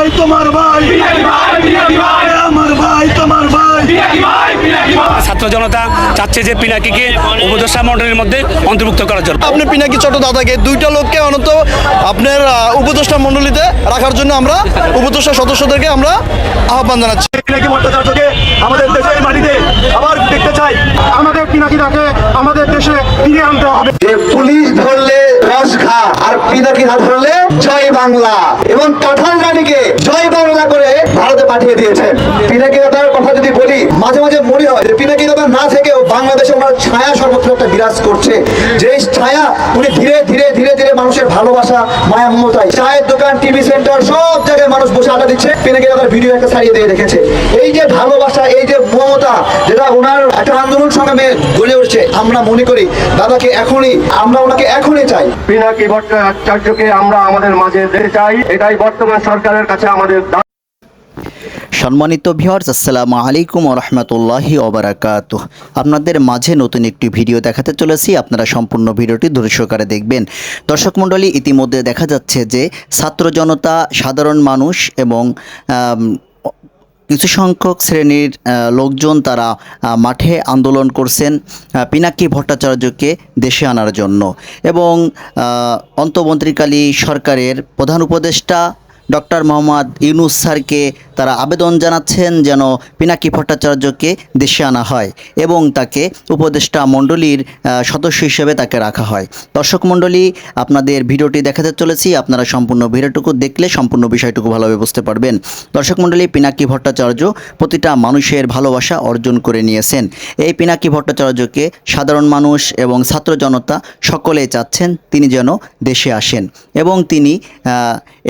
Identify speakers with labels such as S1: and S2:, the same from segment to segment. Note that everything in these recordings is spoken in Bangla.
S1: ভাই তোমার ভাই। আমার ভাই তোমার ভাই।
S2: ছাত্র জনতা চাচ্ছে যে পিনাকিকে উপদেষ্টা মন্ডলীর মধ্যে অন্তর্ভুক্ত করার জন্য।
S3: আপনি পিনাকি ছোট দাদাকে দুইটা লোককে অনত আপনার উপদেষ্টা মণ্ডলীতে রাখার জন্য আমরা উপদেষ্টা সদস্যদেরকে আমরা আহ্বান জানাচ্ছি।
S1: পিনাকি ভট্টাচার্যকে আমাদের দেশের মাটিতে আবার দেখতে চাই। আমাদের পিনাকিদাকে আমাদের দেশে ফিরিয়ে আনতে হবে।
S4: যে পুলিশ ধরলে রস খা আর পিনাকি না ধরলে জয় বাংলা। এবং কাঁঠাল রানীকে জয় বাংলা করে ভারতে পাঠিয়ে দিয়েছেন। পিনাকি দাদার কথা যদি বলি, মাঝে মাঝে মনে হয় যে পিনাকি দাদা না থেকেও বাংলাদেশে ওনার ছায়া সর্বত্র একটা বিরাজ করছে। যে ছায়া উনি ধীরে ধীরে ধীরে ধীরে মানুষের ভালোবাসা মায়া মমতায় চায়ের দোকান, টিভি সেন্টার, সব জায়গায় মানুষ বসে আড্ডা দিচ্ছে। পিনাকি দাদার ভিডিও একটা ছাড়িয়ে দিয়ে রেখেছে। এই যে ভালোবাসা, এই যে মমতা, যেটা ওনার একটা আন্দোলন সংগ্রামে গড়ে উঠছে, আমরা মনে করি, দাদাকে এখনই, আমরা ওনাকে এখনই চাই।
S1: পিনাকি ভট্টাচার্যকে আমরা আমাদের মাঝে দেখতে চাই। এটাই বর্তমান সরকারের কাছে আমাদের
S5: সম্মানিত ভিউয়ার্স আসসালামু আলাইকুম রহমতুল্লাহি ওবরাকাত আপনাদের মাঝে নতুন একটি ভিডিও দেখাতে চলেছি। আপনারা সম্পূর্ণ ভিডিওটি ধৈর্য সহকারে দেখবেন। দর্শক মণ্ডলী, ইতিমধ্যে দেখা যাচ্ছে যে ছাত্র জনতা, সাধারণ মানুষ এবং কিছু সংখ্যক শ্রেণির লোকজন তারা মাঠে আন্দোলন করছেন পিনাকি ভট্টাচার্যকে দেশে আনার জন্য। এবং অন্তমন্ত্রীকালী সরকারের প্রধান উপদেষ্টা ডক্টর মোহাম্মদ ইউনুস স্যারকে তারা আবেদন জানাচ্ছেন যেন পিনাকি ভট্টাচার্যকে দেশে আনা হয় এবং তাকে উপদেষ্টা মণ্ডলীর সদস্য হিসেবে তাকে রাখা হয়। দর্শক মণ্ডলী, আপনাদের ভিডিওটি দেখাতে চলেছি। আপনারা সম্পূর্ণ ভিডিওটুকু দেখলে সম্পূর্ণ বিষয়টুকু ভালোভাবে বুঝতে পারবেন। দর্শক মণ্ডলী, পিনাকি ভট্টাচার্য প্রতিটা মানুষের ভালোবাসা অর্জন করে নিয়েছেন। এই পিনাকি ভট্টাচার্যকে সাধারণ মানুষ এবং ছাত্র জনতা সকলে চাচ্ছেন তিনি যেন দেশে আসেন এবং তিনি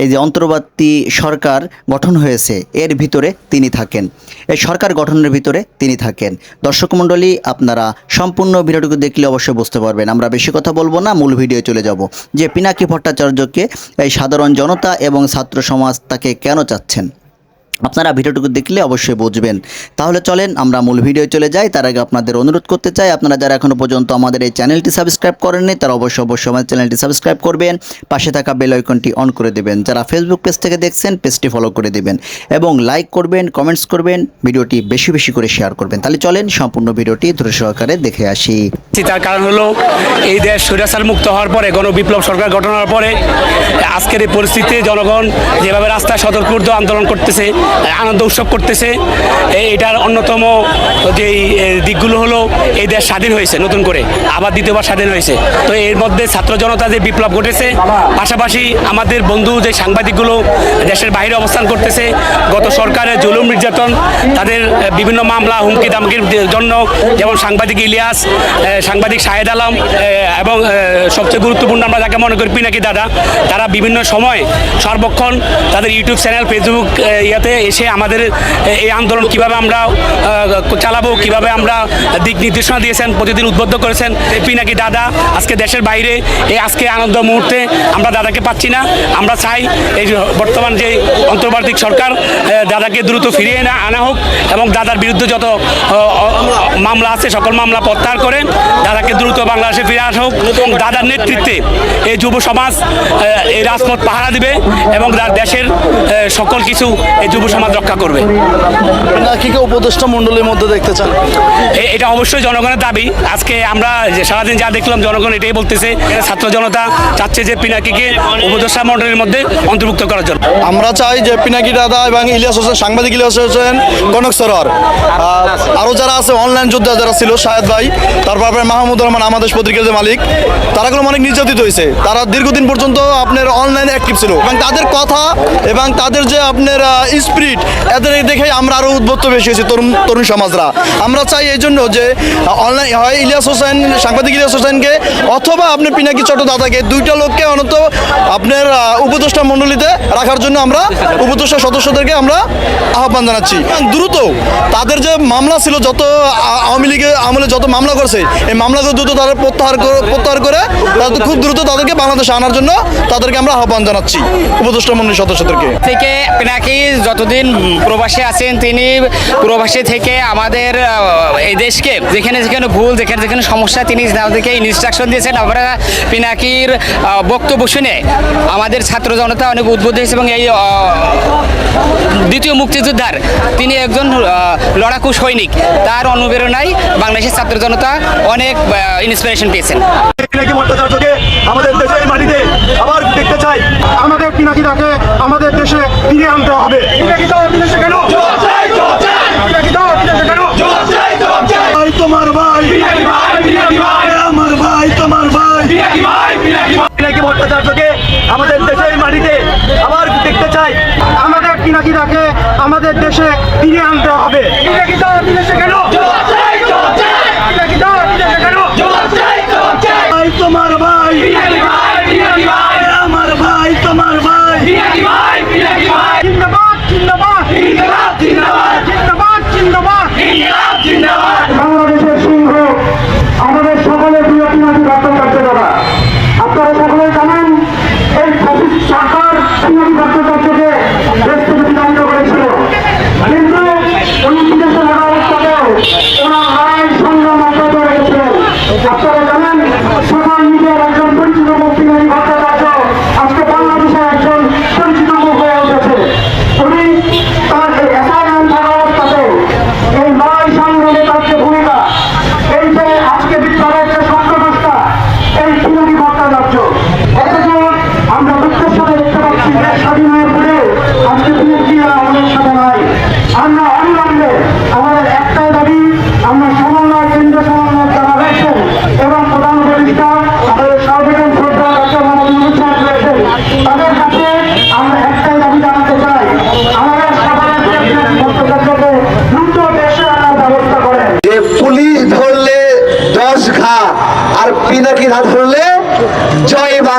S5: এই যে অন্তর্বর্তী সরকার গঠন হয়েছে এর ভিতরে তিনি থাকেন। এই সরকার গঠনের ভিতরে তিনি থাকেন। দর্শক মণ্ডলী, আপনারা সম্পূর্ণ ভিডিওটুকু দেখলে অবশ্যই বুঝতে পারবেন। আমরা বেশি কথা বলব না, মূল ভিডিও চলে যাব। যে পিনাকি ভট্টাচার্যকে এই সাধারণ জনতা এবং ছাত্র সমাজ তাকে কেন চাচ্ছেন? আপনারা ভিডিওটুকু দেখলে অবশ্যই বুঝবেন। তাহলে চলেন আমরা মূল ভিডিও চলে যাই। তার আগে আপনাদের অনুরোধ করতে চাই, আপনারা যারা এখনও পর্যন্ত আমাদের এই চ্যানেলটি সাবস্ক্রাইব করেননি, তারা অবশ্যই অবশ্যই আমাদের চ্যানেলটি সাবস্ক্রাইব করবেন, পাশে থাকা বেল আইকনটি অন করে দেবেন। যারা ফেসবুক পেজ থেকে দেখছেন পেজটি ফলো করে দেবেন এবং লাইক করবেন কমেন্টস করবেন, ভিডিওটি বেশি বেশি করে শেয়ার করবেন। তাহলে চলেন সম্পূর্ণ ভিডিওটি ধরে সহকারে দেখে আসি।
S2: তার কারণ হলো, এই দেশ স্বৈরাচার মুক্ত হওয়ার পরে গণ বিপ্লব সরকার গঠন হওয়ার পরে, আজকের এই পরিস্থিতিতে জনগণ যেভাবে রাস্তায় সতর্ক আন্দোলন করতেছে আনন্দ উৎসব করতেছে। এটার অন্যতম যে দিকগুলো হলো, এই দেশ স্বাধীন হয়েছে নতুন করে। আবার দ্বিতীয়বার স্বাধীন হয়েছে। তো এর মধ্যে ছাত্র জনতা যে বিপ্লব ঘটেছে, পাশাপাশি আমাদের বন্ধু যে সাংবাদিকগুলো দেশের বাইরে অবস্থান করতেছে, গত সরকারের জুলুম নির্যাতন, তাদের বিভিন্ন মামলা, হুমকি দামকির জন্য যেমন সাংবাদিক ইলিয়াস সাংবাদিক শাহেদ আলম এবং সবচেয়ে গুরুত্বপূর্ণ আমরা যাকে মনে করি পিনাকি দাদা, তারা বিভিন্ন সময় সর্বক্ষণ তাদের ইউটিউব চ্যানেল, ফেসবুক ইয়াতে এসে আমাদের এই আন্দোলন কীভাবে আমরা চালাবো, কীভাবে আমরা দিক নির্দেশনা দিয়েছেন, প্রতিদিন উদ্বুদ্ধ করেছেন পিনাকি দাদা, আজকে দেশের বাইরে, এই আজকে আনন্দ মুহূর্তে আমরা দাদাকে পাচ্ছি না। আমরা চাই এই বর্তমান যে অন্তর্বর্তী সরকার দাদাকে দ্রুত ফিরিয়ে না আনা হোক এবং দাদার বিরুদ্ধে যত মামলা আছে, সকল মামলা প্রত্যাহার করে দাদাকে দ্রুত বাংলাদেশে ফিরে আসা হোক। দাদার নেতৃত্বে এই যুব সমাজ এই রাজপথ পাহারা দিবে এবং দেশের সকল কিছু এই যুব সমাজ রক্ষা করবে।
S3: উপদেষ্টা মণ্ডলীর মধ্যে দেখতে চান?
S2: এটা অবশ্যই জনগণের দাবি। আজকে আমরা যে সারাদিন যা দেখলাম জনগণ এটাই বলতেছে। ছাত্র জনতা চাচ্ছে যে পিনাকিকে উপদেষ্টা মন্ডলীর মধ্যে অন্তর্ভুক্ত করার জন্য।
S3: আমরা চাই যে পিনাকি দাদা এবং ইলিয়াস হোসেন সাংবাদিক ইলিয়াস হোসেন কনক সরোয়ার আরও যারা আছে অনলাইন যোদ্ধা যারা ছিল শাহেদ ভাই তারপর মাহমুদ রহমান আমাদের পত্রিকার যে মালিক তারাগুলো অনেক নির্যাতিত হয়েছে। তারা দীর্ঘদিন পর্যন্ত আপনার অনলাইন অ্যাক্টিভ ছিল। এবং তাদের কথা এবং তাদের যে আপনার স্পিরিট এদের দেখেই আমরা আরও উদ্বুদ্ধ বেশি হয়েছি তরুণ তরুণ সমাজরা। আমরা চাই এই জন্য যে অনলাইন হয় ইলিয়াস হোসেন, সাংবাদিক ইলিয়াস হোসেনকে, অথবা আপনি পিনাকি চট্টোদাদাকে দুইটা লোককে অনত আপনার উপদেষ্টা মণ্ডলীতে রাখার জন্য আমরা উপদেষ্টা সদস্যদেরকে আমরা আহ্বান জানাচ্ছি। দ্রুত তাদের যে মামলা ছিল, যত আওয়ামী লীগের আমলে যত মামলা করছে, এই মামলাগুলো দ্রুত তাদের প্রত্যাহার প্রত্যাহার করে তাদের খুব দ্রুত তাদেরকে বাংলাদেশে আনার জন্য তাদেরকে আমরা আহ্বান জানাচ্ছি, উপদেষ্টা মণ্ডলীর সদস্যদেরকে।
S6: থেকে পিনাকি যতদিন প্রবাসে আছেন তিনি প্রবাসী থেকে আমাদের এই দেশকে, যেখানে যেখানে ভুল, যেখানে যেখানে সমস্যা, তিনি তাদেরকে ইনস্ট্রাকশন দিয়েছেন। আমরা পিনাকির বক্তব্য শুনে আমাদের ছাত্র জনতা অনেক উদ্বুদ্ধ হয়েছে এবং এই দ্বিতীয় মুক্তিযোদ্ধার, তিনি একজন লড়াকু সৈনিক। তার অনুপ্রেরণায় বাংলাদেশের ছাত্র জনতা অনেক ইন্সপিরেশন পেয়েছেন।
S1: আমাদের দেশের মাটিতে আবার দেখতে চাই। আমাদের পিনাকিদাকে আমাদের দেশে ফিরিয়ে আনতে হবে। কেন?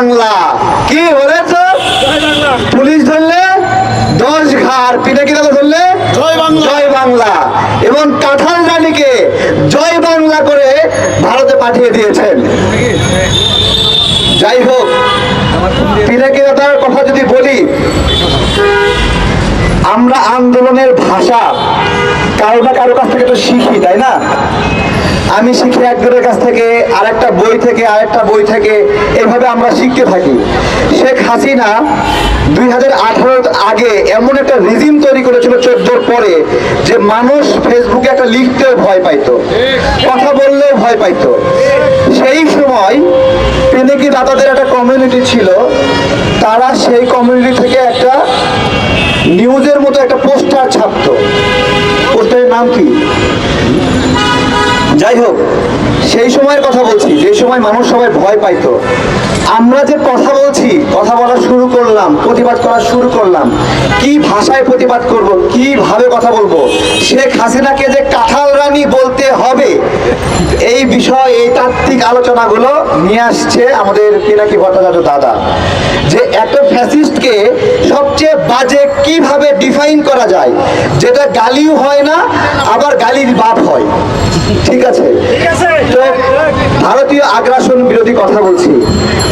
S4: বাংলা। কি বলেছ? পুলিশ ধরলে দশ ঘা আর পিনাকি না ধরলে? জয় বাংলা। জয় বাংলা। এবং কাঁঠাল রানীকে জয় বাংলা করে ভারতে পাঠিয়ে দিয়েছেন। যাই হোক পিনাকি দাদার কথা যদি বলি আমরা আন্দোলনের ভাষা কারও না কারও কাছ থেকে তো শিখি তাই না? আমি শিখি একজনের কাছ থেকে আরেকটা বই থেকে, আরেকটা বই থেকে এভাবে আমরা শিখতে থাকি। শেখ হাসিনা দুই হাজার আগে এমন একটা রিজিম তৈরি করেছিল চোদ্দোর পরে, যে মানুষ ফেসবুকে একটা লিখতেও ভয় পাইতো, কথা বললেও ভয় পাইতো। সেই সময় পিনিকি দাদাদের একটা কমিউনিটি ছিল, তারা সেই কমিউনিটি থেকে একটা নিউজের মতো একটা পোস্টার ছাপতো। পোস্টারের নাম কি? যাই হোক, সেই সময়ের কথা বলছি, যে সময় মানুষ সবাই ভয় পাইতো। আমরা যে কথা বলছি করলাম প্রতিবাদ করা শুরু করলাম। কি ভাষায় প্রতিবাদ করব কীভাবে কথা বলব? শেখ হাসিনাকে যে কাঁঠাল রানী বলতে হবে এই বিষয় এই তাত্ত্বিক আলোচনাগুলো নিয়ে আসছে আমাদের পিনাকি ভট্টাচার্য দাদা। যে একটা ফ্যাসিস্টকে সবচেয়ে বাজে কীভাবে ডিফাইন করা যায়? যেটা গালিও হয় না আবার গালির বাপ হয়। ঠিক আছে? তো ভারতীয় আগ্রাসন বিরোধী কথা বলছি।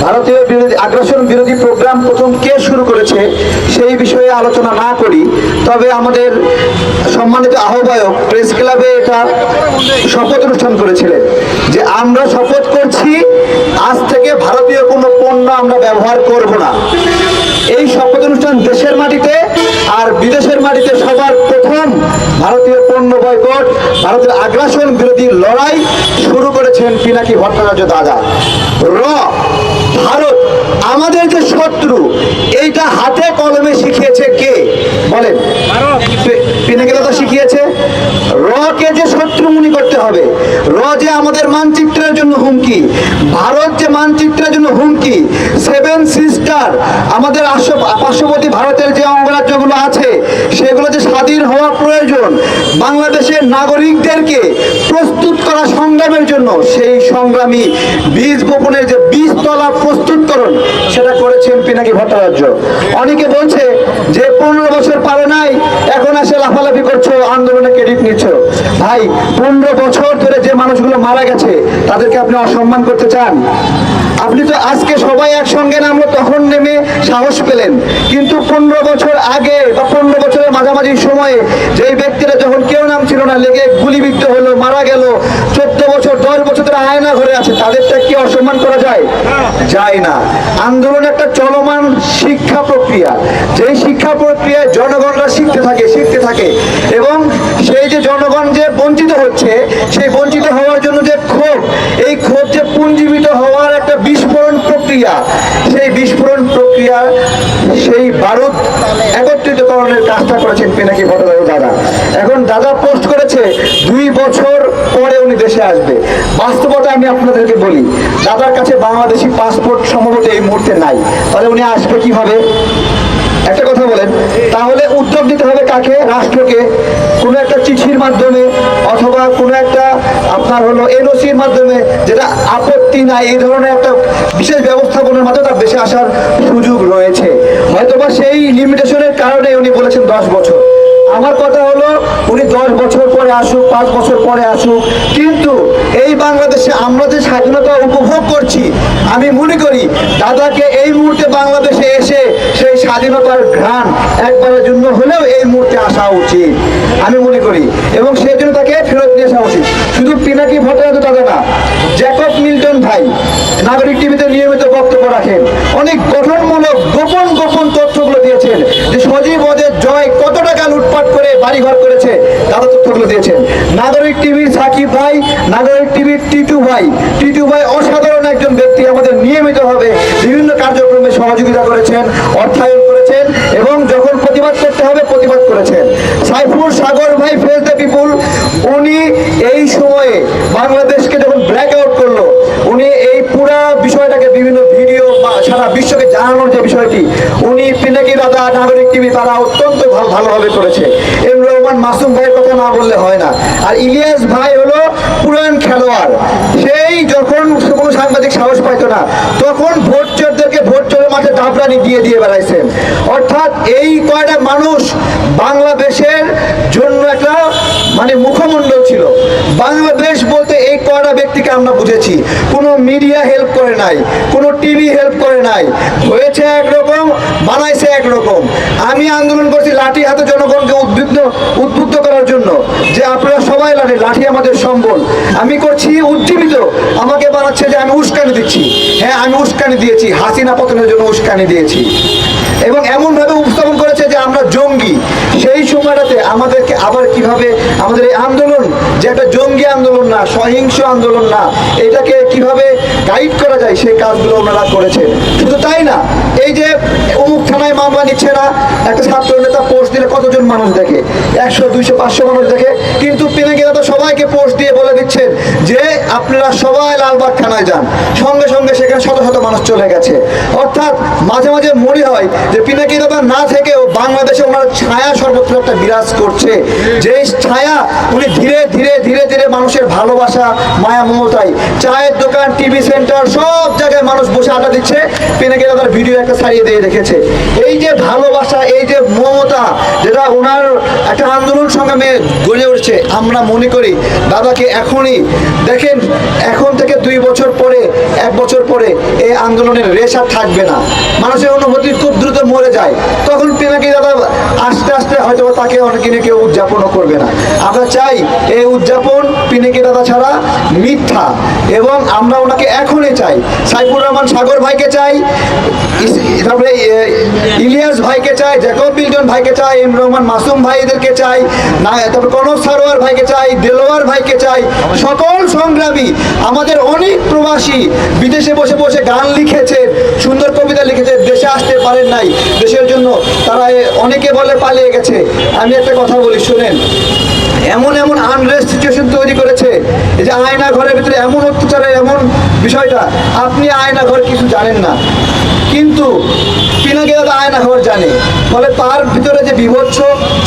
S4: ভারতীয় বিরোধী আগ্রাসন বিরোধী প্রোগ্রাম প্রথম কে শুরু করেছে, সেই বিষয়ে আলোচনা না করি, তবে আমাদের সম্মানিত আহ্বায়ক প্রেস ক্লাবে এটা শপথ অনুষ্ঠান করেছিলেন, যে আমরা শপথ করছি, আজ থেকে ভারতীয় কোনো পণ্য আমরা ব্যবহার করব না। এই শপথ অনুষ্ঠান দেশের মাটিতে আর বিদেশের মাটিতে সবার প্রথম ভারতীয় পণ্য বয়কট, ভারতের আগ্রাসন বিরোধী লড়াই শুরু করেছেন পিনাকি ভট্টাচার্য দাদা। র শত্রু এইটা হাতে কলমে শিখিয়েছে কে? বলেন। পিনে গেলে তো শিখিয়েছে। র কে যে শত্রু মনে করতে হবে। র যে আমাদের মানচিত্রের জন্য হুমকি। ভারত যে জন্য হুমকি? সেভেন সিস্টার আমাদের পার্শ্ববর্তী ভারতের যে অঙ্গরাজ্যগুলো আছে সেগুলো যে স্বাধীন হওয়া প্রয়োজন। বাংলাদেশের নাগরিকদেরকে প্রস্তুত করা সংগ্রামের জন্য, সেই সংগ্রামী বীজ বপনের যে বীজতলা প্রস্তুতকরণ, সেটা করেছেন পিনাকি ভট্টাচার্য। অনেকে বলছে যে পনেরো বছর পারে নাই এখন এসে লাফালাফি করছ, আন্দোলনে ক্রেডিট নিচ্ছ। ভাই, পনেরো বছর ধরে যে মানুষগুলো মারা গেছে, তাদেরকে আপনি অসম্মান করতে চান? আপনি তো আজকে সবাই একসঙ্গে নামলো, তখন নেমে সাহস পেলেন। কিন্তু পনেরো বছর আগে বা পনেরো মাঝামাঝি সময়ে যেই ব্যক্তিরা যখন কেউ নাম ছিল না, লেগে গুলিবিদ্ধ হলো, মারা গেল, চোদ্দ বছর, দশ বছর ধরে আয়না ঘরে আছে, তাদেরটা কি অসম্মান করা যায়? যায় না। আন্দোলন একটা চলমান শিক্ষা প্রক্রিয়া। যেই শিক্ষা প্রক্রিয়ায় জনগণরা শিখতে থাকে শিখতে থাকে। এবং সেই যে জনগণ যে বঞ্চিত হচ্ছে, সেই বঞ্চিত হওয়ার জন্য যে ক্ষোভ, এই ক্ষোভ যে পুঞ্জীবিত হওয়ার একটা বিস্ফোরণ প্রক্রিয়া বিস্ফোরণ প্রক্রিয়া সেই বারুদ একত্রিতকরণের কাজটা করেছেন পিনাকি ভট্টাচার্য দাদা। এখন দাদা পোস্ট করেছে, দুই বছর পরে উনি দেশে আসবে। বাস্তবতা আমি আপনাদেরকে বলি, দাদার কাছে বাংলাদেশি পাসপোর্ট সম্ভবত এই মুহূর্তে নাই। তাহলে উনি আসবে কীভাবে? তাহলে উদ্যোগ দিতে হবে কাকে? রাষ্ট্রকে। কোনো একটা চিঠির মাধ্যমে অথবা কোনো একটা আপনার হলো এনওসির মাধ্যমে যেটা আপত্তি নাই, এই ধরনের একটা বিশেষ ব্যবস্থাপনার মাধ্যমে তার দেশে আসার সুযোগ রয়েছে। হয়তোবা সেই লিমিটেশনের কারণে উনি বলেছেন দশ বছর। আমার কথা হলো, উনি দশ বছর পরে আসুক, পাঁচ বছর পরে আসুক। কিন্তু এই বাংলাদেশে আমরা যে স্বাধীনতা উপভোগ করছি, আমি মনে করি দাদাকে এই মুহূর্তে বাংলাদেশে এসে সেই স্বাধীনতার ঘ্রাণ একবারের জন্য হলেও এই মুহূর্তে আসা উচিত, আমি মনে করি। এবং সেই জন্য তাকে ফেরত নিয়ে আসা উচিত। শুধু পিনাকি ভট্টাচার্য দাদা না, জ্যাকব মিল্টন ভাই, নাগরিক টিভিতে নিয়মিত বক্তব্য রাখেন। অনেক গঠনমূলক, গোপন গোপন তথ্যগুলো দিয়েছেন যে সজীব জয় কত টাকা লুটপাট করে বাড়িঘর করেছে দাদা তথ্যগুলো দিয়েছেন। নাগরিক টিভির সাকিব ভাই, নাগরিক টিভির টিটু ভাই। টিটু ভাই অসাধারণ একজন ব্যক্তি, আমাদের নিয়মিতভাবে বিভিন্ন কার্যক্রমে সহযোগিতা করেছেন, অর্থায়ন করেছেন, এবং যখন প্রতিবাদ করতে হবে, প্রতিবাদ করেছেন। সাইফুল সাগর ভাই ফেস দ্য পিপুল উনি এই সময়ে বাংলাদেশকে যখন ব্ল্যাক আউট করল, উনি এই পুরা বিষয়টাকে বিভিন্ন সারা বিশ্বকে জানানোর যে বিষয়টি, উনি পিনাকি দাদা, নাগরিক টিভি, তারা অত্যন্ত ভালো ভালোভাবে করেছে এম রহমান মাসুম ভাইয়ের কথা না বললে হয় না। আর ইলিয়াস ভাই হলো পুরান খেলোয়াড়। সেই যখন কোনো সাংবাদিক সাহস পাইতো না, তখন ভোট চোরদেরকে ভোট চোরের মাঠে দাবরানি দিয়ে দিয়ে বেড়াইছেন। অর্থাৎ এই কয়টা মানুষ বাংলাদেশের জন্য একটা মানে মুখমণ্ডল ছিল। বাংলাদেশ বলতে এই কয়টা ব্যক্তিকে আমরা বুঝেছি। কোনো মিডিয়া হেল্প করে নাই, কোনো টিভি হেল্প করে নাই। হয়েছে একরকম, বানাইছে একরকম। আমি আন্দোলন করছি লাঠি হাতে জনগণকে উদ্বুদ্ধ উদ্বুদ্ধ করার জন্য যে আপনারা সবাই লাঠি লাঠি আমাদের সম্বল। আমি করছি, উজ্জীবিত। আমাকে বানাচ্ছে যে আমি উস্কানি দিচ্ছি। হ্যাঁ আমি উস্কানি দিয়েছি। হাসিনা পতনের জন্য উস্কানি দিয়েছি। এবং এমন ভাবে উপস্থাপন করেছে যে আমরা জঙ্গি। সেই সময়টাতে আমাদেরকে আবার কীভাবে আমাদের এই আন্দোলন, যে একটা জঙ্গি আন্দোলন না, সহিংস আন্দোলন না, এটাকে কীভাবে গাইড করা যায় সেই কাজগুলো ওনারা করেছেন। শুধু তাই না, এই যে অমুক থানায় মামলা নিচ্ছে না, একটা ছাত্র নেতা পোস্ট দিলে কতজন মানুষ দেখে? একশো, দুইশো, পাঁচশো মানুষ দেখে। কিন্তু পিনাকি দাদা সবাইকে পোস্ট দিয়ে বলে দিচ্ছেন যে আপনারা সবাই লালবাগ থানায় যান। সঙ্গে সঙ্গে সেখানে শত শত মানুষ চলে গেছে। অর্থাৎ মাঝে মাঝে মনে হয় যে পিনাকি দাদা না থেকেও বাংলাদেশে ওনার ছায়া সর্বত্র একটা বিরাজ করছে। যে ছায়া উনি ধীরে ধীরে ধীরে ধীরে মানুষের ভালোবাসা, মায়া, মমতায়। চায়ের দোকান টিভি সেন্টার সব জায়গায় মানুষ বসে আড্ডা দিচ্ছে। পিনাকি দাদার ভিডিও একটা ছাড়িয়ে দিয়ে রেখেছে। এই যে ভালোবাসা, এই যে মমতা, যেটা ওনার একটা আন্দোলন সংগ্রামে গড়ে উঠছে, আমরা মনে করি, দাদাকে এখনই দেখেন, এখন থেকে দুই বছর পরে, এক বছর পরে এই আন্দোলনের রেশা থাকবে না। মানুষের অনুভূতি খুব দ্রুত মরে যায়। তখন পিনাকি দাদা আস্তে আস্তে হয়তো তাকে অনেকে কেউ উদযাপনও করবে না। আমরা চাই এই উদযাপন পিনাকি দাদা ছাড়া মিথ্যা। এবং আমরা ওনাকে এখনই চাই। সাইফুর রহমান সাগর ভাইকে চাই তারপরে ইলিয়াস ভাইকে চাই, জ্যাকব বিলজন ভাইকে চাই, এম রহমান মাসুম ভাইদেরকে চাই, না, তারপর কনক সারোয়ার ভাইকে চাই, দেলোয়ার ভাইকে চাই, সকল সংগ্রামী, আমাদের অনেক প্রবাসী বিদেশে বসে বসে গান লিখেছে, সুন্দর কবিতা লিখেছে, দেশে আসতে পারেন নাই, দেশের জন্য তারা অনেকে বলে পালিয়ে গেছে। আমি একটা কথা বলি, শুনেন। এমন এমন আনরেস্ট সিচুয়েশন তৈরি করেছে যে আয়না ঘরের ভিতরে এমন অত্যাচারের এমন বিষয়টা আপনি আয়না ঘর কিছু জানেন না। কিন্তু পিনাকি দাদা আয়না ঘর জানে। ফলে তার ভিতরে যে বিভৎস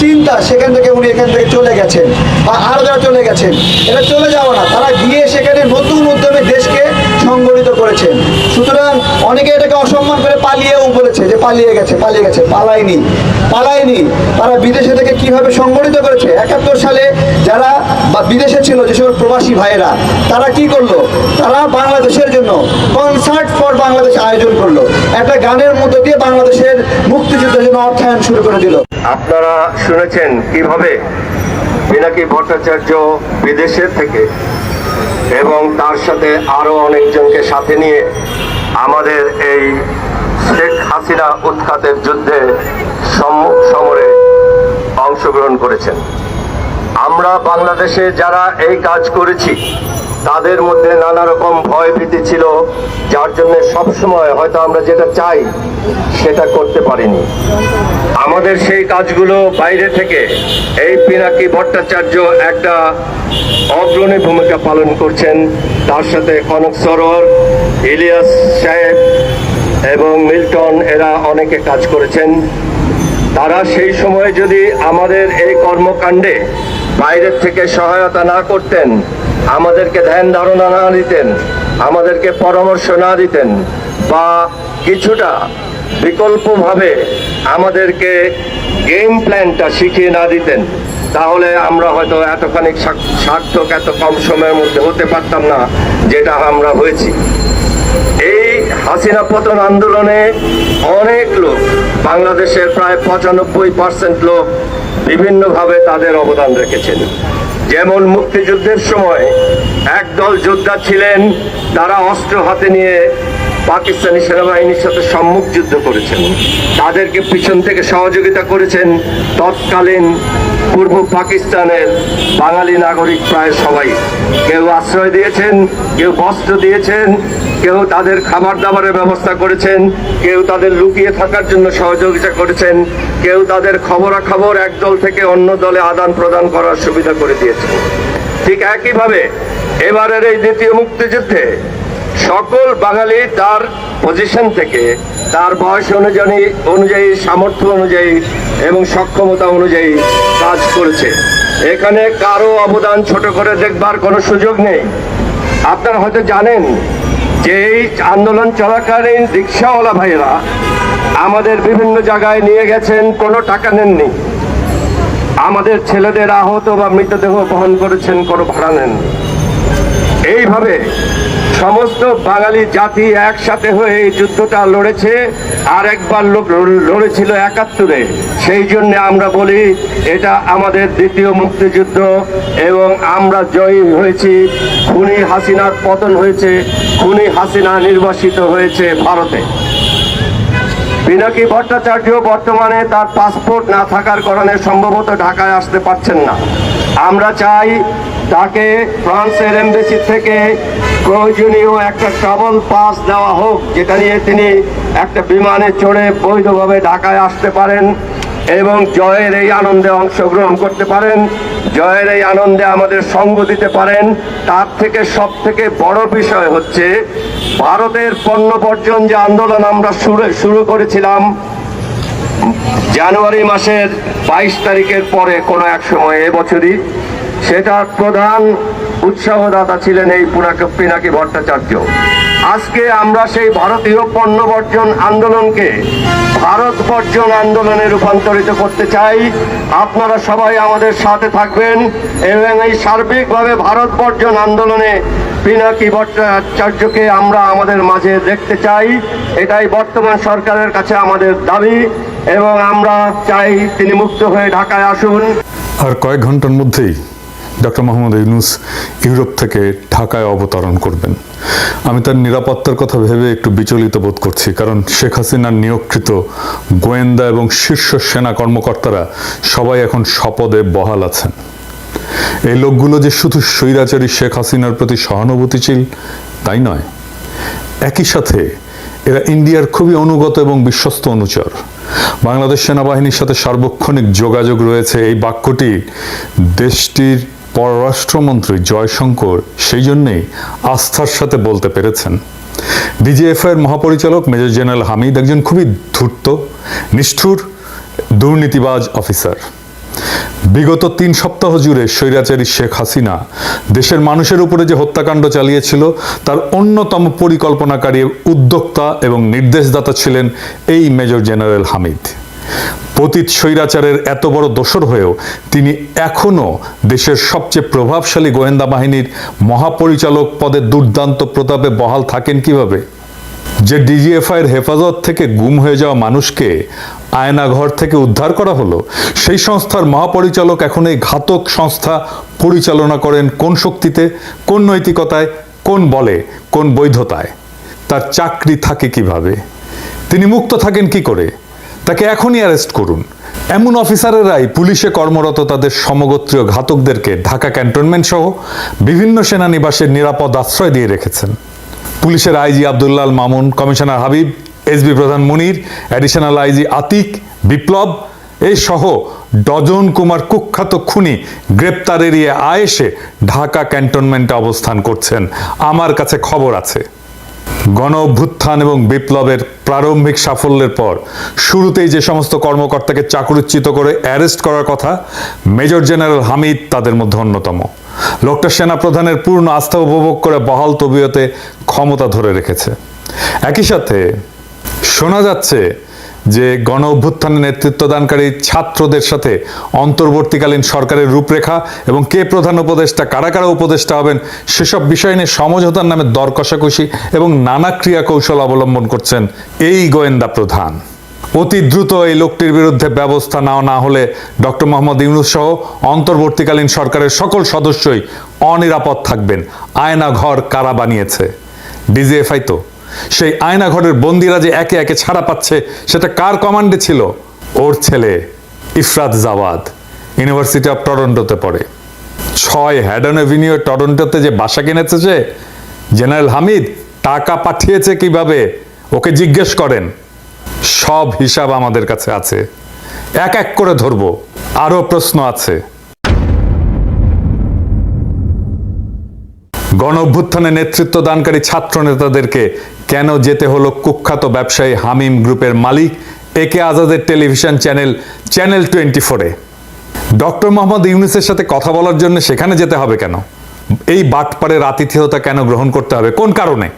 S4: চিন্তা সেখান থেকে উনি এখান থেকে চলে গেছেন বা আরও যারা চলে গেছেন এটা চলে যাওয়া না। তারা গিয়ে সেখানে নতুন উদ্যমে দেশকে সংগঠিত করেছেন। সুতরাং অনেকে এটাকে অসম্মান করে পালিয়েও বলেছে যে পালিয়ে গেছে পালিয়ে গেছে, পালায়নি পালায়নি। তারা বিদেশে থেকে কীভাবে সংগঠিত করেছে? একাত্তর সালে যারা বিদেশে ছিল যে সকল প্রবাসী ভাইয়েরা, তারা কি করল? তারা বাংলাদেশের জন্য কনসার্ট ফর বাংলাদেশ আয়োজন করল। একটা গানের মধ্য দিয়ে বাংলাদেশের মুক্তিযুদ্ধের জন্য অর্থায়ন শুরু করে দিল।
S7: আপনারা শুনেছেন কীভাবে পিনাকি ভট্টাচার্য বিদেশের থেকে এবং তার সাথে আরও অনেকজনকে সাথে নিয়ে আমাদের এই শেখ হাসিনা উৎখাতের যুদ্ধে সমরে অংশগ্রহণ করেছেন। আমরা বাংলাদেশে যারা এই কাজ করেছি, তাদের মধ্যে নানা রকম ভয় ভীতি ছিল, যার জন্য সবসময় হয়তো আমরা যেটা চাই, সেটা করতে পারিনি। আমাদের সেই কাজগুলো বাইরে থেকে এই পিনাকি ভট্টাচার্য একটা অগ্রণী ভূমিকা পালন করছেন। তার সাথে কনক সরোয়ার, ইলিয়াস সাহেব এবং মিল্টন, এরা অনেকে কাজ করেছেন। তারা সেই সময়ে যদি আমাদের এই কর্মকাণ্ডে বাইরের থেকে সহায়তা না করতেন, আমাদেরকে ধ্যান ধারণা না দিতেন, আমাদেরকে পরামর্শ না দিতেন বা কিছুটা বিকল্পভাবে আমাদেরকে গেম প্ল্যানটা শিখিয়ে না দিতেন তাহলে আমরা হয়তো এতখানি সার্থক, এত কম সময়ের মধ্যে হতে পারতাম না, যেটা আমরা হয়েছি। এই হাসিনা পতন আন্দোলনে অনেক লোক, বাংলাদেশের প্রায় পঁচানব্বই পার্সেন্ট লোক বিভিন্নভাবে তাদের অবদান রেখেছেন। যেমন মুক্তিযুদ্ধের সময় একদল যোদ্ধা ছিলেন, তারা অস্ত্র হাতে নিয়ে পাকিস্তানি সেনাবাহিনীর সাথে সম্মুখ যুদ্ধ করেছেন। তাদেরকে পিছন থেকে সহযোগিতা করেছেন। তৎকালীন পূর্ব পাকিস্তানের বাঙালি নাগরিক প্রায় সবাই। কেউ আশ্রয় দিয়েছেন, কেউ বস্ত্র দিয়েছেন, কেউ তাদের খাবার দাবারের ব্যবস্থা করেছেন, কেউ তাদের লুকিয়ে থাকার জন্য সহযোগিতা করেছেন, কেউ তাদের খবরাখবর এক দল থেকে অন্য দলে আদান প্রদান করার সুবিধা করে দিয়েছেন। ঠিক একইভাবে এবারের এই দ্বিতীয় মুক্তিযুদ্ধে সকল বাঙালি তার পজিশন থেকে, তার বয়স অনুযায়ী অনুযায়ী, সামর্থ্য অনুযায়ী এবং সক্ষমতা অনুযায়ী কাজ করেছে। এখানে কারও অবদান ছোট করে দেখবার কোনো সুযোগ নেই। আপনারা হয়তো জানেন যে এই আন্দোলন চলাকালীন রিক্সাওয়ালা ভাইয়েরা আমাদের বিভিন্ন জায়গায় নিয়ে গেছেন, কোনো টাকা নেননি। আমাদের ছেলেদের আহত বা মৃতদেহ বহন করেছেন, কোনো ভাড়া নেন এইভাবে সমস্ত বাঙালি জাতি একসাথে হয়ে এই যুদ্ধটা লড়েছে, আর একবার লোক লড়েছিল একাত্তরে। সেই জন্য আমরা বলি, এটা আমাদের দ্বিতীয় মুক্তিযুদ্ধ এবং আমরা জয়ী হয়েছি। খুনি হাসিনার পতন হয়েছে, খুনি হাসিনা নির্বাসিত হয়েছে ভারতে। পিনাকি ভট্টাচার্য বর্তমানে তার পাসপোর্ট না থাকার কারণে সম্ভবত ঢাকায় আসতে পারছেন না। আমরা চাই তাকে ফ্রান্সের এমবেসি থেকে প্রয়োজনীয় একটা ট্রাভেল পাস দেওয়া হোক, যেটা নিয়ে তিনি একটা বিমানে চড়ে বৈধভাবে ঢাকায় আসতে পারেন এবং জয়ের এই আনন্দে অংশগ্রহণ করতে পারেন, জয়ের এই আনন্দে আমাদের সঙ্গ দিতে পারেন। তার থেকে সব থেকে বড় বিষয় হচ্ছে, ভারতের পণ্য বর্জন যে আন্দোলন আমরা শুরু শুরু করেছিলাম জানুয়ারি মাসের বাইশ তারিখের পরে কোনো এক সময় এবছরই সেটার প্রধান উৎসাহদাতা ছিলেন এই পুনাকে ভট্টাচার্য। আজকে আমরা সেই ভারতীয় পণ্য বর্জন আন্দোলনকে ভারত বর্জন আন্দোলনে রূপান্তরিত করতে চাই। আপনারা সবাই আমাদের সাথে থাকবেন এবং এই সার্বিকভাবে ভারত বর্জন আন্দোলনে পিনাকি ভট্টাচার্যকে আমরা আমাদের মাঝে দেখতে চাই। এটাই বর্তমান সরকারের কাছে আমাদের দাবি এবং আমরা চাই তিনি মুক্ত হয়ে ঢাকায় আসুন।
S8: আর কয়েক ঘণ্টার মধ্যেই ডক্টর মোহাম্মদ ইউনুস ইউরোপ থেকে ঢাকায় অবতরণ করবেন। আমি তার নিরাপত্তার কথা ভেবে একটু বিচলিত বোধ করছি, কারণ শেখ হাসিনার নিয়োগকৃত গোয়েন্দা এবং শীর্ষ সেনা কর্মকর্তারা সবাই এখন শপদে বহাল আছেন। এই লোকগুলো যে শুধু স্বৈরাচারী শেখ হাসিনার প্রতি সহানুভূতিশীল, তাই নয়। একই সাথে এরা ইন্ডিয়ার খুবই অনুগত এবং বিশ্বস্ত অনুচর। বাংলাদেশ সেনাবাহিনীর সাথে সার্বক্ষণিক যোগাযোগ রয়েছে এই বাক্যটি দেশটির পররাষ্ট্রমন্ত্রী জয়শঙ্কর সেই জন্যেই আস্থার সাথে বলতে পেরেছেন। ডিজিএফআইয়ের মহাপরিচালক মেজর জেনারেল হামিদ একজন খুবই ধূর্ত, নিষ্ঠুর, দুর্নীতিবাজ অফিসার। বিগত তিন সপ্তাহ জুড়ে স্বৈরাচারী শেখ হাসিনা দেশের মানুষের উপরে যে হত্যাকাণ্ড চালিয়েছিল, তার অন্যতম পরিকল্পনাকারী উদ্যোক্তা এবং নির্দেশদাতা ছিলেন এই মেজর জেনারেল হামিদ। পতিত স্বৈরাচারের এত বড় দোসর হয়েও তিনি এখনও দেশের সবচেয়ে প্রভাবশালী গোয়েন্দা বাহিনীর মহাপরিচালক পদে দুর্দান্ত প্রতাপে বহাল থাকেন কীভাবে? যে ডিজিএফআইয়ের হেফাজত থেকে গুম হয়ে যাওয়া মানুষকে আয়নাঘর থেকে উদ্ধার করা হলো। সেই সংস্থার মহাপরিচালক এখন এই ঘাতক সংস্থা পরিচালনা করেন কোন শক্তিতে, কোন নৈতিকতায়, কোন বলে, কোন বৈধতায়। তার চাকরি থাকে কীভাবে? তিনি মুক্ত থাকেন কি করে? তাকে এখনই অ্যারেস্ট করুন। এমন অফিসারেরাই পুলিশে কর্মরত তাদের সমগোত্রীয় ঘাতকদেরকে ঢাকা ক্যান্টনমেন্ট সহ বিভিন্ন সেনানিবাসের নিরাপদ আশ্রয় দিয়ে রেখেছেন। পুলিশের IG Abdullal Mamun, commissioner Habib SB প্রধান মুনির অ্যাডিশনাল আইজি আতিক, বিপ্লব, এই সহ ডজন কুমার কুখ্যাত খুনি গ্রেপ্তার এড়িয়ে আয়েসে ঢাকা ক্যান্টনমেন্টে অবস্থান করছেন। আমার কাছে খবর আছে। গণ অভ্যুত্থান এবং বিপ্লবের প্রারম্ভিক সাফল্যের পর শুরুতেই যে সমস্ত কর্মকর্তাকে চাকরিচ্যুত করে অ্যারেস্ট করার কথা, মেজর জেনারেল হামিদ তাদের মধ্যে অন্যতম। লোকটা সেনাপ্রধানের পূর্ণ আস্থা উপভোগ করে বহাল তবিয়তে ক্ষমতা ধরে রেখেছে। একই সাথে শোনা যাচ্ছে যে গণ অভ্যুত্থানে নেতৃত্বদানকারী ছাত্রদের সাথে অন্তর্বর্তীকালীন সরকারের রূপরেখা এবং কে প্রধান উপদেষ্টা, কারা কারা উপদেষ্টা হবেন, সেসব বিষয় নিয়ে সমঝোতার নামে দর কষাকষি এবং নানা ক্রিয়া কৌশল অবলম্বন করছেন এই গোয়েন্দা প্রধান। অতি দ্রুত এই লোকটির বিরুদ্ধে ব্যবস্থা নেওয়া না হলে ডক্টর মোহাম্মদ ইউনুস সহ অন্তর্বর্তীকালীন সরকারের সকল সদস্যই অনিরাপদ থাকবেন। আয়না ঘর কারা বানিয়েছে? ডিজিএফআই তো সেই আয়না ঘরের বন্দিরা যে একে একে ছাড়া পাচ্ছে, সেটা কার কমান্ডে ছিল? ওর ছেলে, ইফরাত জাওয়াদ। ইউনিভার্সিটি অফ টরন্টোতে পড়ে। ছয় হ্যাডন এভিনিউ টরন্টোতে যে বাসা কিনেছে সে জেনারেল হামিদ টাকা পাঠিয়েছে কীভাবে? ওকে জিজ্ঞেস করেন। সব হিসাব আমাদের কাছে আছে। এক এক করে ধরবো। আরও প্রশ্ন আছে। গণ অভ্যুত্থানে নেতৃত্ব দানকারী ছাত্র নেতাদেরকে কেন যেতে হলো কুখ্যাত ব্যবসায়ী হামিম গ্রুপের মালিক, একে আজাদের টেলিভিশন চ্যানেল চ্যানেল টোয়েন্টি ফোরে ডক্টর মোহাম্মদ ইউনুসের সাথে কথা বলার জন্য সেখানে যেতে হবে কেন? এই বাটপাড়ের আতিথেয়তা কেন গ্রহণ করতে হবে? কোন কারণে?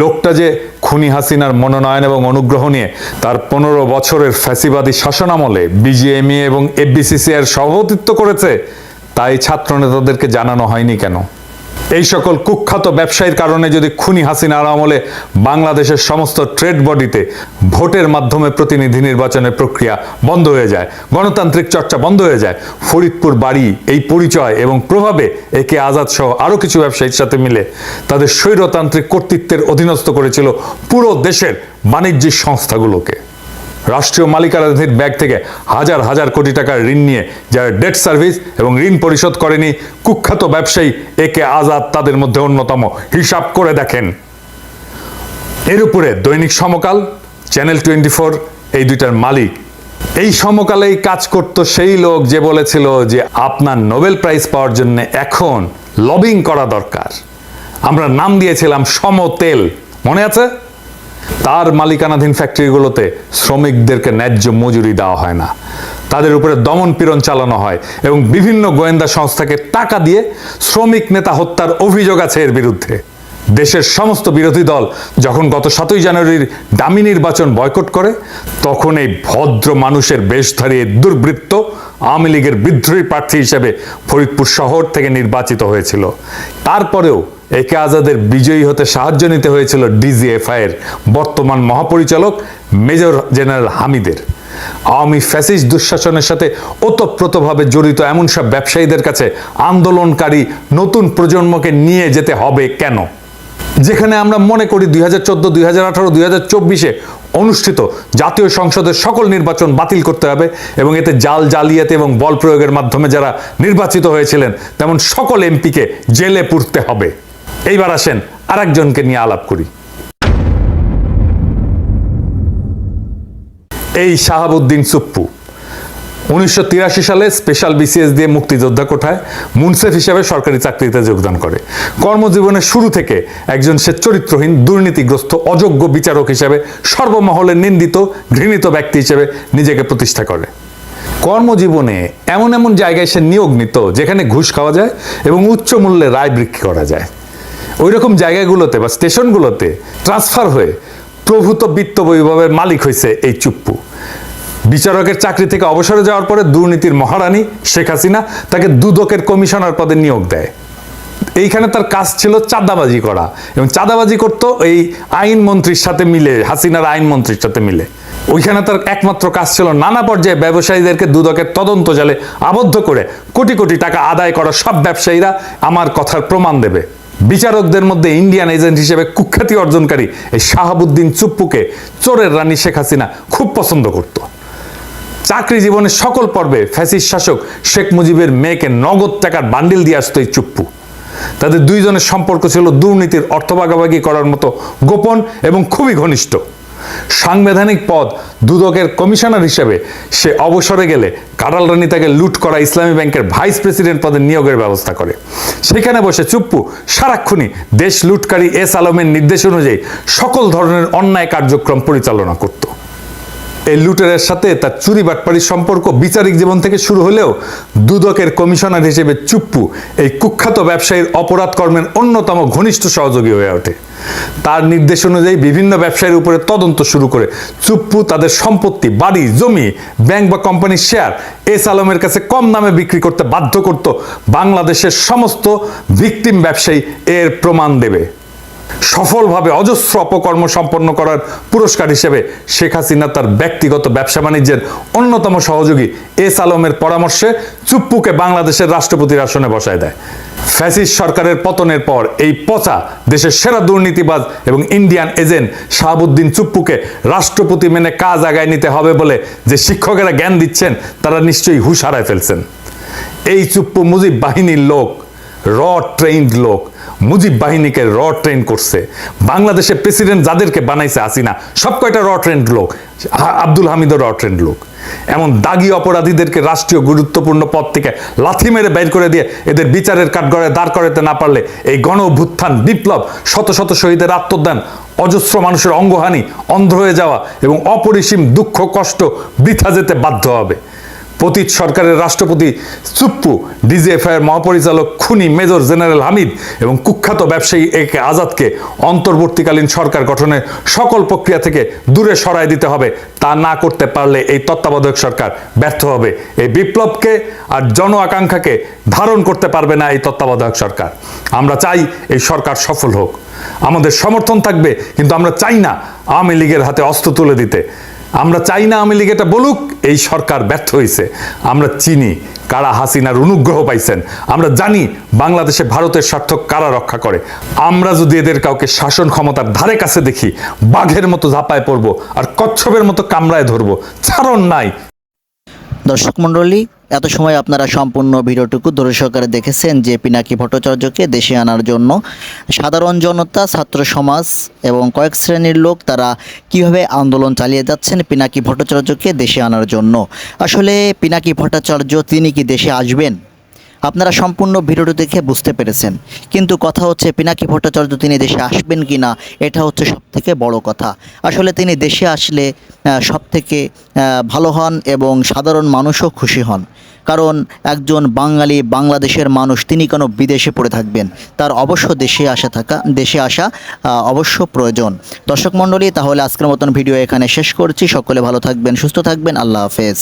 S8: লোকটা যে খুনি হাসিনার মনোনয়ন এবং অনুগ্রহ নিয়ে তার পনেরো বছরের ফ্যাসিবাদী শাসনামলে বিজিএমই এবং এফবিসিসিআর সভাপতিত্ব করেছে, তাই ছাত্র নেতাদেরকে জানানো হয়নি কেন? এই সকল কুখ্যাত ব্যবসায়ীর কারণে যদি খুনি হাসিনার আমলে বাংলাদেশের সমস্ত ট্রেড বডিতে ভোটের মাধ্যমে প্রতিনিধি নির্বাচনের প্রক্রিয়া বন্ধ হয়ে যায়, গণতান্ত্রিক চর্চা বন্ধ হয়ে যায়, ফরিদপুর বাড়ি এই পরিচয় এবং প্রভাবে একে আজাদ সহ আরও কিছু ব্যবসায়ীর সাথে মিলে তাদের স্বৈরতান্ত্রিক কর্তৃত্বের অধীনস্থ করেছিল পুরো দেশের বাণিজ্যিক সংস্থাগুলোকে। রাষ্ট্রীয় মালিকানাধীন ব্যাগ থেকে হাজার হাজার কোটি টাকার ঋণ নিয়ে যারা ডেট সার্ভিস এবং ঋণ পরিশোধ করেনি, কুখ্যাত ব্যবসায়ী একে আজাদ তাদের মধ্যে অন্যতম। হিসাব করে দেখেন। এর উপরে দৈনিক সমকাল, চ্যানেল টোয়েন্টি ফোর, এই দুইটার মালিক। এই সমকালেই কাজ করত সেই লোক যে বলেছিল যে আপনার নোবেল প্রাইজ পাওয়ার জন্য এখন লবিং করা দরকার। আমরা নাম দিয়েছিলাম সমতেল। মনে আছে? তার মালিকানাধীন ফ্যাক্টরিগুলোতে শ্রমিকদেরকে ন্যায্য মজুরি দেওয়া হয় না। তাদের উপরে দমন পীড়ন চালানো হয় এবং বিভিন্ন গোয়েন্দা সংস্থাকে টাকা দিয়ে শ্রমিক নেতা হত্যার অভিযোগ আছে এর বিরুদ্ধে। দেশের সমস্ত বিরোধী দল যখন গত সাতই জানুয়ারির দামি নির্বাচন বয়কট করে, তখন এই ভদ্র মানুষের বেশধারী দুর্বৃত্ত আওয়ামী লীগের বিদ্রোহী প্রার্থী হিসেবে ফরিদপুর শহর থেকে নির্বাচিত হয়েছিল। তারপরেও একে আজাদের বিজয়ী হতে সাহায্য নিতে হয়েছিল ডিজিএফআই এর বর্তমান মহাপরিচালক মেজর জেনারেল হামিদের। আওয়ামী ফ্যাসিস্ট দুঃশাসনের সাথে ওতপ্রোতভাবে জড়িত এমন সব ব্যবসায়ীদের কাছে আন্দোলনকারী নতুন প্রজন্মকে নিয়ে যেতে হবে কেন? যেখানে আমরা মনে করি দুই হাজার চোদ্দ, দুই হাজার আঠারো, দুই হাজার চব্বিশে অনুষ্ঠিত জাতীয় সংসদের সকল নির্বাচন বাতিল করতে হবে এবং এতে জাল জালিয়াতি এবং বল প্রয়োগের মাধ্যমে যারা নির্বাচিত হয়েছিলেন, তেমন সকল এমপিকে জেলে পুরতে হবে। এইবার আসেন, আরেকজনকে নিয়ে আলাপ করি। এই শাহাবুদ্দিন সুপ্পু, উনিশশো তিরাশি সালে স্পেশাল বিসিএস দিয়ে মুক্তিযোদ্ধা কোঠায় মুনসেফ হিসেবে সরকারি চাকরিতে যোগদান করে। কর্মজীবনের শুরু থেকে একজন সে চরিত্রহীন, দুর্নীতিগ্রস্ত, অযোগ্য বিচারক হিসেবে সর্বমহলে নিন্দিত, ঘৃণিত ব্যক্তি হিসেবে নিজেকে প্রতিষ্ঠা করে। কর্মজীবনে এমন এমন জায়গায় সে নিয়োগ নিত, যেখানে ঘুষ খাওয়া যায় এবং উচ্চ মূল্যে রায় বিক্রি করা যায়। ওই রকম জায়গাগুলোতে বা স্টেশনগুলোতে ট্রান্সফার হয়ে প্রভূত বিত্ত বৈভবের মালিক হয়েছে এই চুপ্পু। বিচারকের চাকরি থেকে অবসরে যাওয়ার পরে দুর্নীতির মহারানী শেখ হাসিনা তাকে দুদকের কমিশনার পদে নিয়োগ দেয়। এইখানে তার কাজ ছিল চাঁদাবাজি করা এবং চাঁদাবাজি করতো এই আইন মন্ত্রীর সাথে মিলে, হাসিনার আইন মন্ত্রীর সাথে মিলে। ওইখানে তার একমাত্র কাজ ছিল নানা পর্যায়ে ব্যবসায়ীদেরকে দুদকের তদন্ত জালে আবদ্ধ করে কোটি কোটি টাকা আদায় করা সব ব্যবসায়ীরা আমার কথার প্রমাণ দেবে। বিচারকদের মধ্যে ইন্ডিয়ান এজেন্ট হিসেবে কুখ্যাতি অর্জনকারী এই শাহাবুদ্দিন চুপ্পুকে চোরের রানী শেখ হাসিনা খুব পছন্দ করত। চাকরি জীবনের সকল পর্বে ফ্যাসিস শাসক শেখ মুজিবের মেয়েকে নগদ টাকার বান্ডিল দিয়ে আসতো এই চুপ্পু। তাদের দুইজনের সম্পর্ক ছিল দুর্নীতির অর্থ ভাগাভাগি করার মতো গোপন এবং খুবই ঘনিষ্ঠ। সাংবিধানিক পদ দুদকের কমিশনার হিসেবে সে অবসরে গেলে কাটাল রানী তাকে লুট করা ইসলামী ব্যাংকের ভাইস প্রেসিডেন্ট পদে নিয়োগের ব্যবস্থা করে। সেখানে বসে চুপ্পু, সারাক্ষণই দেশ লুটকারী এস আলমের নির্দেশ অনুযায়ী সকল ধরনের অন্যায় কার্যক্রম পরিচালনা করত। এই লুটেরের সাথে তার চুরি বাটপাড়ির সম্পর্ক বিচারিক জীবন থেকে শুরু হলেও দুদকের কমিশনার হিসেবে চুপ্পু এই কুখ্যাত ব্যবসায়ীর অপরাধ কর্মের অন্যতম ঘনিষ্ঠ সহযোগী হয়ে ওঠে। তার নির্দেশ অনুযায়ী বিভিন্ন ব্যবসায়ীর উপরে তদন্ত শুরু করে চুপ্পু তাদের সম্পত্তি, বাড়ি, জমি, ব্যাংক বা কোম্পানির শেয়ার এস আলমের কাছে কম দামে বিক্রি করতে বাধ্য করত বাংলাদেশের সমস্ত ভিকটিম ব্যবসায়ী এর প্রমাণ দেবে। সফলভাবে অজস্র অপকর্ম সম্পন্ন করার পুরস্কার হিসেবে শেখ হাসিনা তার ব্যক্তিগত ব্যবসা বাণিজ্যের অন্যতম সহযোগী এস আলমের পরামর্শে চুপ্পুকে বাংলাদেশের রাষ্ট্রপতির আসনে বসায় দেয়। ফ্যাসিস্ট সরকারের পতনের পর এই পচা দেশের সেরা দুর্নীতিবাজ এবং ইন্ডিয়ান এজেন্ট শাহাবুদ্দিন চুপ্পুকে রাষ্ট্রপতি মেনে কাজ আগায় নিতে হবে বলে যে শিক্ষকেরা জ্ঞান দিচ্ছেন, তারা নিশ্চয়ই হুশ হারায় ফেলছেন। এই চুপ্পু মুজিব বাহিনীর লোক র ট্রেইন্ড লোক মুজিব বাহিনীকে র ট্রেন করছে। বাংলাদেশের প্রেসিডেন্ট যাদেরকে বানাইছে হাসিনা, সব কয়টা র ট্রেন্ড লোক? আব্দুল হামিদও র ট্রেন্ড লোক। এমন দাগি অপরাধীদেরকে রাষ্ট্রীয় গুরুত্বপূর্ণ পদ থেকে লাথি মেরে বের করে দিয়ে এদের বিচারের কাঠগড়ে দাঁড় করাতে না পারলে এই গণ অভ্যুত্থান, বিপ্লব, শত শত শহীদের আত্মদান, অজস্র মানুষের অঙ্গহানি, অন্ধ হয়ে যাওয়া এবং অপরিসীম দুঃখ, কষ্ট বৃথা যেতে বাধ্য হবে। পতিত সরকারের রাষ্ট্রপতি চুপ্পু ডিজিএফআই এর মহাপরিচালক খুনি মেজর জেনারেল হামিদ এবং কুখ্যাত ব্যবসায়ী এ কে আজাদকে অন্তর্বর্তীকালীন সরকার গঠনের সকল প্রক্রিয়া থেকে দূরে সরায় দিতে হবে। তা না করতে পারলে এই তত্ত্বাবধায়ক সরকার ব্যর্থ হবে। এই বিপ্লবকে আর জন আকাঙ্ক্ষাকে ধারণ করতে পারবে না এই তত্ত্বাবধায়ক সরকার। আমরা চাই এই সরকার সফল হোক। আমাদের সমর্থন থাকবে, কিন্তু আমরা চাই না আওয়ামী লীগের হাতে অস্ত্র তুলে দিতে। আমরা চাই না আওয়ামী লীগ এটা বলুক, এই সরকার ব্যর্থ হয়েছে। আমরা চিনি কারা হাসিনার অনুগ্রহ পাইছেন। আমরা জানি বাংলাদেশে ভারতের স্বার্থ কারা রক্ষা করে। আমরা যদি এদের কাউকে শাসন ক্ষমতার ধারে কাছে দেখি, বাঘের মতো ঝাঁপায় পড়ব আর কচ্ছপের মতো কামড়ায় ধরবো, ছাড়ন নাই।
S5: দর্শক মণ্ডলী এত সময় আপনারা সম্পূর্ণ ভিডিওটুকু সহকারে দেখেছেন যে পিনাকি ভট্টাচার্যকে দেশে আনার জন্য সাধারণ জনতা, ছাত্র সমাজ এবং কয়েক শ্রেণির লোক তারা কীভাবে আন্দোলন চালিয়ে যাচ্ছেন পিনাকি ভট্টাচার্যকে দেশে আনার জন্য। আসলে পিনাকি ভট্টাচার্য তিনি কি দেশে আসবেন? আপনারা সম্পূর্ণ ভিডিওটি দেখে বুঝতে পেরেছেন। কিন্তু কথা হচ্ছে, পিনাকি ভট্টাচার্য তিনি দেশে আসবেন কি না এটা হচ্ছে সব থেকে বড় কথা। আসলে তিনি দেশে আসলে সবথেকে ভালো হন এবং সাধারণ মানুষও খুশি হন। কারণ একজন বাঙালি বাংলাদেশের মানুষ, তিনি কেন বিদেশে পড়ে থাকবেন। তার অবশ্য দেশে আসা থাকা, দেশে আসা অবশ্য প্রয়োজন। দর্শক মণ্ডলী, তাহলে আজকের মতন ভিডিও এখানে শেষ করছি। সকলে ভালো থাকবেন, সুস্থ থাকবেন। আল্লাহ হাফেজ।